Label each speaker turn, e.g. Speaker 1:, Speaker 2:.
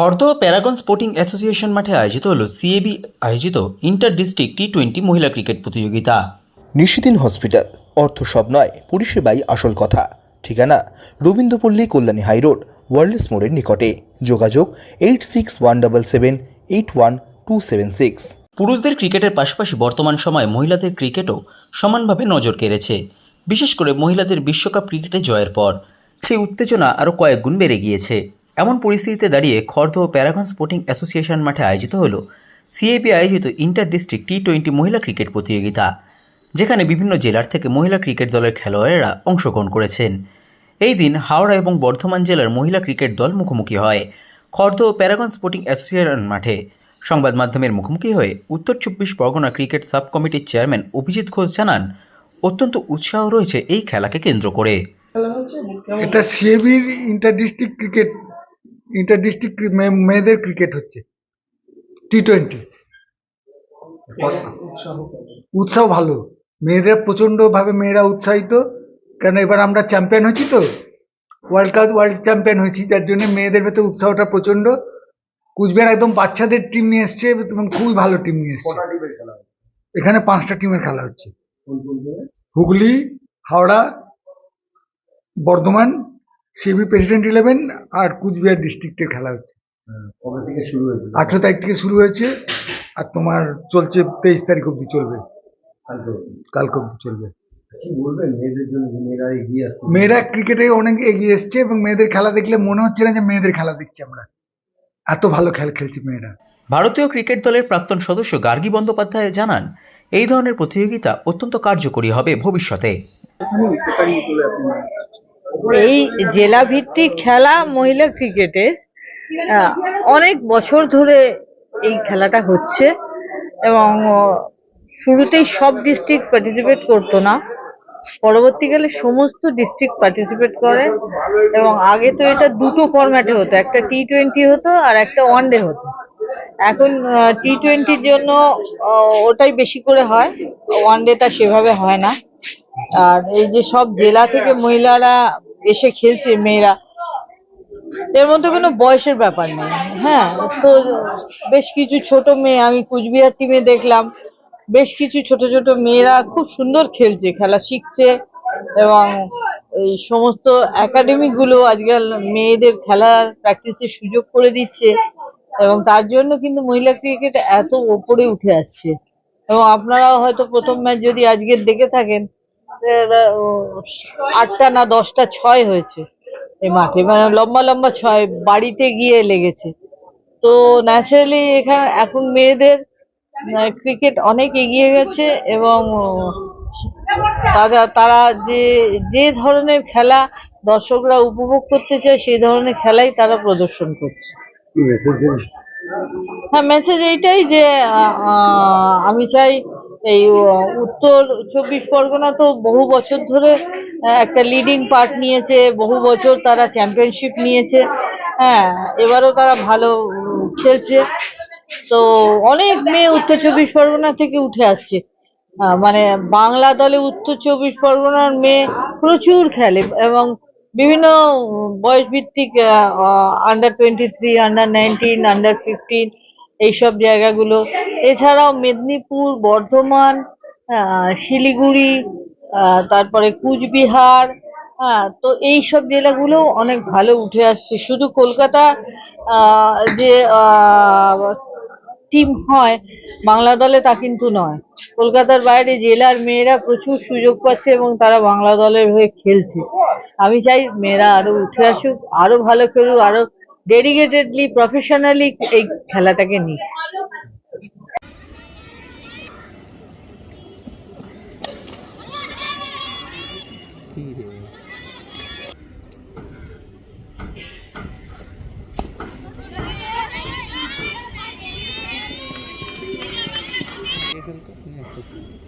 Speaker 1: Khardah Paragon Sporting Association মাঠে আয়োজিত হল সিএবি আয়োজিত ইন্টার ডিস্ট্রিক্ট টি টোয়েন্টি মহিলা ক্রিকেট প্রতিযোগিতা।
Speaker 2: নিশিদিন হসপিটাল অর্থ সব নয় পরিষেবাই আসল কথা। ঠিকানা রবীন্দ্রপল্লী কল্যাণী হাইরোড ওয়ার্ল্ডস মোড়ের নিকটে। যোগাযোগ eight six one double seven eight one two seven six.
Speaker 1: পুরুষদের ক্রিকেটের পাশাপাশি বর্তমান সময়ে মহিলাদের ক্রিকেটও সমানভাবে নজর কেড়েছে। বিশেষ করে মহিলাদের বিশ্বকাপ ক্রিকেটে জয়ের পর। সেই উত্তেজনা আরও কয়েক গুণ বেড়ে গিয়েছে। এমন পরিস্থিতিতে দাঁড়িয়ে খড়দহ প্যারাগন স্পোর্টিং অ্যাসোসিয়েশন মাঠে আয়োজিত হল সিএপি আয়োজিত ইন্টার ডিস্ট্রিক্ট টি টোয়েন্টি মহিলা ক্রিকেট প্রতিযোগিতা যেখানে বিভিন্ন জেলার থেকে মহিলা ক্রিকেট দলের খেলোয়াড়েরা অংশগ্রহণ করেছেন। এই দিন হাওড়া এবং বর্ধমান জেলার মহিলা ক্রিকেট দল মুখোমুখি হয় খড়দহ প্যারাগন স্পোর্টিং অ্যাসোসিয়েশন মাঠে। সংবাদ মাধ্যমের মুখোমুখি হয়ে উত্তর চব্বিশ পরগনা ক্রিকেট সাব কমিটির চেয়ারম্যান অভিজিৎ ঘোষ জানান অত্যন্ত উৎসাহ রয়েছে এই খেলাকে কেন্দ্র করে।
Speaker 3: এটা সিএবির inter district cricket inter district মেয়েদের ক্রিকেট হচ্ছে। টি টোয়েন্টি উৎসাহ ভালো। মেয়েদের প্রচণ্ড ভাবে মেয়েরা উৎসাহিত। কেন এবার আমরা চ্যাম্পিয়ন হয়েছি তো? ওয়ার্ল্ড কাপ ওয়ার্ল্ড চ্যাম্পিয়ন হয়েছি যার জন্য মেয়েদের ভেতরে উৎসাহটা প্রচণ্ড কুচবিহার একদম বাচ্চাদের টিম নিয়ে এসছে এবং খুবই ভালো টিম নিয়ে এসছে। এখানে পাঁচটা টিমের খেলা হচ্ছে। Hooghly Howrah Bardhaman CB president eleven আর কুচবিহার ডিস্ট্রিক্টের খেলা হচ্ছে।
Speaker 4: কবে থেকে শুরু হয়েছে
Speaker 3: আঠেরো তারিখ থেকে শুরু হয়েছে আর তোমার চলছে তেইশ তারিখ অবধি চলবে।
Speaker 4: কালকে
Speaker 3: কালকে অবধি চলবে।
Speaker 4: মেয়েদের মেয়েরা এগিয়ে আসছে?
Speaker 3: মেয়েরা ক্রিকেটে অনেক এগিয়ে এসছে এবং মেয়েদের খেলা দেখলে মনে হচ্ছে না যে মেয়েদের খেলা দেখছি আমরা। এত ভালো খেল খেলছি মেয়েরা।
Speaker 1: ভারতীয় ক্রিকেট দলের প্রাক্তন সদস্য গার্গী বন্দ্যোপাধ্যায় জানান এই ধরনের প্রতিযোগিতা অত্যন্ত কার্যকরী হবে ভবিষ্যতে।
Speaker 5: এই জেলা ভিত্তিক খেলা মহিলা ক্রিকেটের অনেক বছর ধরে এই খেলাটা হচ্ছে এবং শুরুতেই সব ডিস্ট্রিক্ট পার্টিসিপেট করতো না। পরবর্তীকালে সমস্ত ডিস্ট্রিক্ট পার্টিসিপেট করে এবং আগে তো এটা দুটো ফরম্যাটে হতো, একটা টি টোয়েন্টি হতো আর একটা ওয়ান ডে হতো। এখন টি টোয়েন্টির জন্য ওটাই বেশি করে হয় ওয়ান ডেটা সেভাবে হয় না। আর এই যে সব জেলা থেকে মহিলারা এসে খেলছে, মেয়েরা, এর মধ্যে কোনো বয়সের ব্যাপার নেই। হ্যাঁ তো বেশ কিছু ছোট মেয়ে, আমি কুচবিহার টিমে দেখলাম, বেশ কিছু ছোট ছোট মেয়েরা খুব সুন্দর খেলছে, খেলা শিখছে এবং এই সমস্ত একাডেমি গুলো আজকাল মেয়েদের খেলার প্র্যাকটিসের সুযোগ করে দিচ্ছে এবং তার জন্য কিন্তু মহিলা ক্রিকেট এত ওপরে উঠে আসছে। এবং আপনারাও হয়তো প্রথম ম্যাচ যদি আজকের দেখে থাকেন আটটা না দশটা ছয় হয়েছে এই মাঠে। মানে লম্বা লম্বা ছয় বাড়িতে গিয়ে লেগেছে। তো ন্যাচারালি এখানে এখন মেয়েদের ক্রিকেট অনেক এগিয়ে গেছে এবং তারা তারা যে যে ধরনের খেলা দর্শকরা উপভোগ করতে চায় সেই ধরনের খেলাই তারা প্রদর্শন করছে। হ্যাঁ মেসেজ এইটাই যে আমি চাই এই উত্তর চব্বিশ পরগনা তো বহু বছর ধরে একটা লিডিং পার্ট নিয়েছে, বহু বছর তারা চ্যাম্পিয়নশিপ নিয়েছে। হ্যাঁ এবারও তারা ভালো খেলছে। তো অনেক মেয়ে উত্তর চব্বিশ পরগনা থেকে উঠে আসছে। মানে বাংলা দলে উত্তর চব্বিশ পরগনার মেয়ে প্রচুর খেলে এবং বিভিন্ন বয়স ভিত্তিক under twenty three under nineteen under fifteen এইসব জায়গাগুলো এছাড়াও মেদিনীপুর, বর্ধমান শিলিগুড়ি তারপরে কুচবিহার হ্যাঁ তো এই সব জেলাগুলো অনেক ভালো উঠে আসছে। শুধু কলকাতা যে টিম হয়, বাংলা দলে তা কিন্তু নয়। কলকাতার বাইরে জেলার মেয়েরা প্রচুর সুযোগ পাচ্ছে এবং তারা বাংলা দলের হয়ে খেলছে। আমি চাই মেয়েরা আরও উঠে আসুক, আরও ভালো খেলুক, আরও ডেডিকেটেডলি প্রফেশনালি এই খেলাটাকে নিক। いいね分とねちょっと。